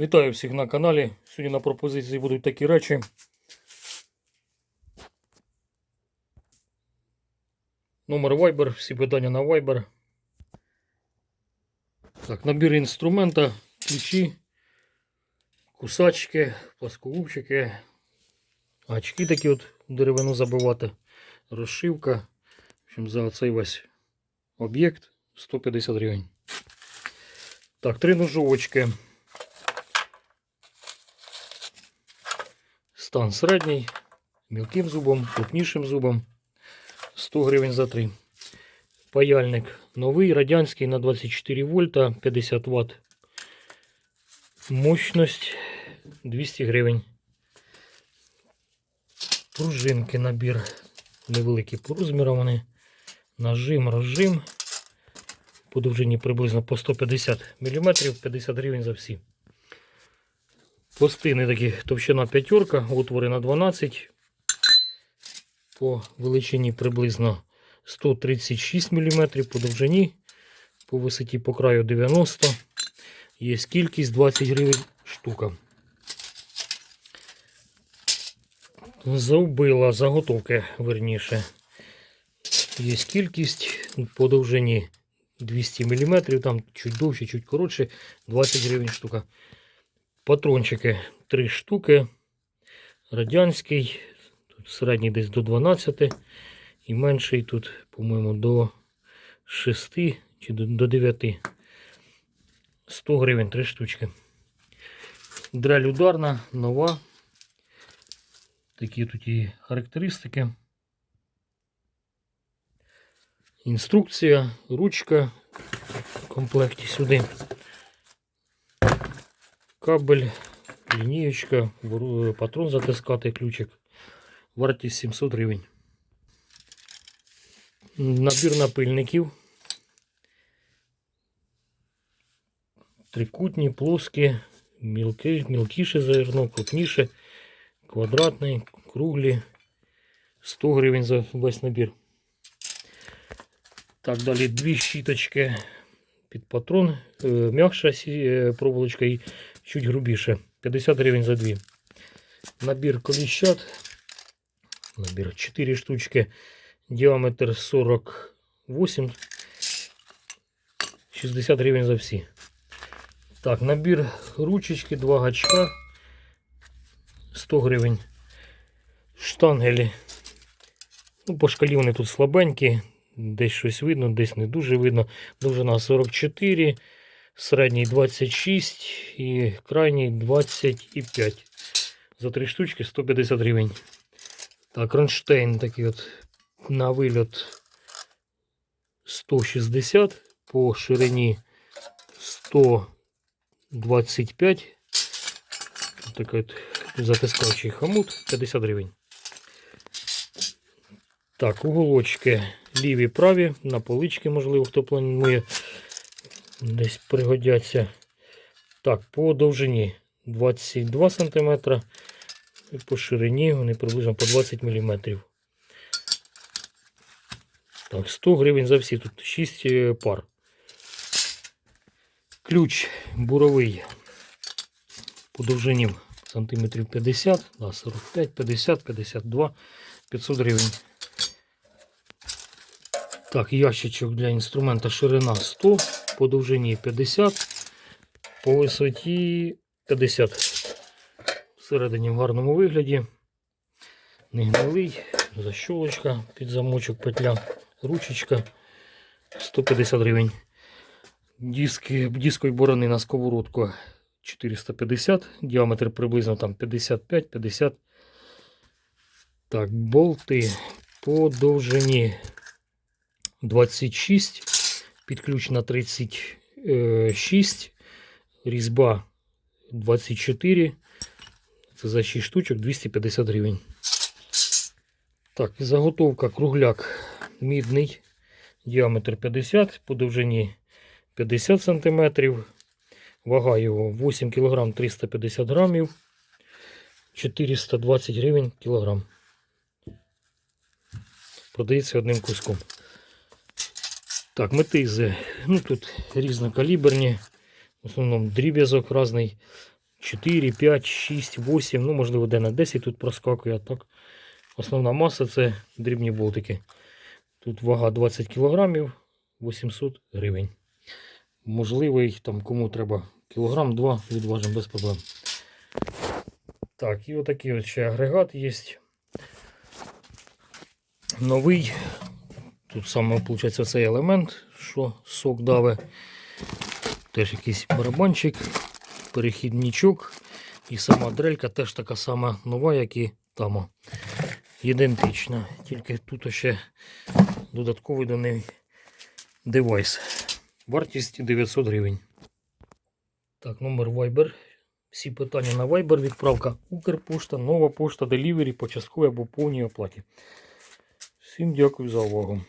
Вітаю всіх на каналі. Сьогодні на пропозиції будуть такі речі. Номер Viber, всі питання на Viber. Так, набір інструмента, ключі, кусачки, плоскогубчики, очки такі от деревину забивати, розшивка. В общем, за цей весь об'єкт 150 гривень. Так, три ножовочки. Стан середній, мілким зубом, крупнішим зубом. 100 гривень за 3. Паяльник новий, радянський на 24 вольта, 50 Вт. Мощність 200 гривень. Пружинки набір невеликий по розмірам вони. Нажим, розжим. По довжині приблизно по 150 мм, 50 гривень за всі. Пластини такі товщина п'ятерка, отвори на 12. По величині приблизно 136 мм, по довжині, по висоті по краю 90 Є кількість 20 гривень штука. Завбила заготовки, верніше. Є кількість по довжині 200 мм, там чуть довше, чуть коротше, 20 гривень штука. Патрончики 3 штуки. Радянський. Тут середній десь до 12. І менший тут, по-моєму, до 6 чи до, до 9. 100 гривень 3 штучки. Дрель ударна, нова. Такі тут і характеристики. Інструкція, ручка в комплекті сюди кабель, лінієчка, патрон затискати, ключик. Вартість 700 гривень. Набір напильників. Трикутні, плоскі, мілкі, мілкіше зерно, крупніше, квадратний, круглі. 100 гривень за весь набір. Так, далі дві щіточки під патрон, е, м'якша е, проволочка і чуть грубіше. 50 гривень за дві. Набір коліщат. Набір 4 штучки. Діаметр 48. 60 гривень за всі. Так, набір ручечки, два гачка. 100 гривень. Штангелі. Ну, по шкалі вони тут слабенькі. Десь щось видно, десь не дуже видно. Довжина 44 середній 26 і крайній 25. За три штучки 150 гривень. Так, кронштейн такий от на вильот 160, по ширині 125. Такий от затискаючий хомут 50 гривень. Так, уголочки ліві праві, на полички, можливо, хто планує десь пригодяться. Так, по довжині 22 см. І по ширині вони приблизно по 20 мм. Так, 100 гривень за всі. Тут 6 е, пар. Ключ буровий по довжині сантиметрів 50, да, 45, 50, 52, 500 гривень. Так, ящичок для інструмента ширина 100, по довжині 50, по висоті 50. Всередині в гарному вигляді. Не гнилий, защолочка під замочок, петля, ручечка 150 гривень. Диски, дискові борони на сковородку 450, діаметр приблизно там 55-50. Так, болти по довжині 26, під ключ на 36, різьба 24. Це за 6 штучок 250 гривень. Так, заготовка кругляк мідний, діаметр 50, по довжині 50 см. Вага його 8 кг 350 грамів, 420 гривень кілограм. Продається одним куском. Так, метизи. Ну тут різнокаліберні. В основному дріб'язок різний. 4, 5, 6, 8, ну можливо, де на 10 тут проскакує, так. Основна маса це дрібні болтики. Тут вага 20 кг, 800 гривень. Можливий, там кому треба кілограм, два відважимо без проблем. Так, і отакий от ще агрегат є. Новий. Тут саме виходить цей елемент, що сок даве. Теж якийсь барабанчик, перехідничок. І сама дрелька теж така сама нова, як і там. Ідентична. Тільки тут ще додатковий до неї девайс. Вартість 900 гривень. Так, номер Viber. Всі питання на Viber. Відправка Укрпошта, нова пошта, делівері по частковій або повній оплаті. Всім дякую за увагу.